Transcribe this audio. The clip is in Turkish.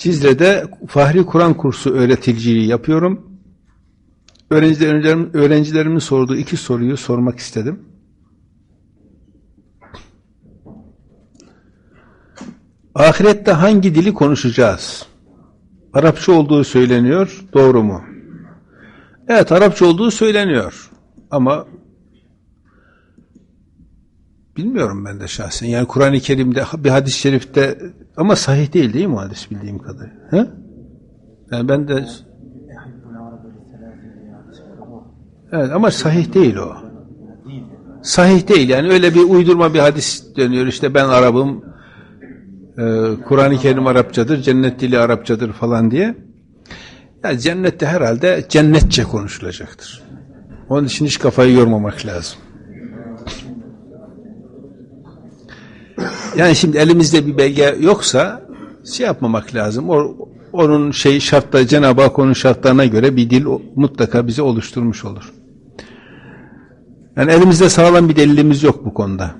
Cizre'de Fahri Kur'an kursu öğreticiliği yapıyorum. Öğrencilerim, öğrencilerimin sorduğu iki soruyu sormak istedim. Ahirette hangi dili konuşacağız? Arapça olduğu söyleniyor, doğru mu? Evet, Arapça olduğu söyleniyor. Ama bilmiyorum ben de şahsen. Yani Kur'an-ı Kerim'de bir hadis-i şerifte ama sahih değil değil mi hadis bildiğim kadarıyla? He? Yani ben de Evet ama sahih değil o. Sahih değil yani öyle bir uydurma bir hadis dönüyor işte ben Arabım e, Kur'an-ı Kerim Arapçadır cennet dili Arapçadır falan diye. Yani cennette herhalde cennetçe konuşulacaktır. Onun için hiç kafayı yormamak lazım. Yani şimdi elimizde bir belge yoksa şey yapmamak lazım. O, onun şey şartları Cenab-ı Hak onun şartlarına göre bir dil mutlaka bize oluşturmuş olur. Yani elimizde sağlam bir delilimiz yok bu konuda.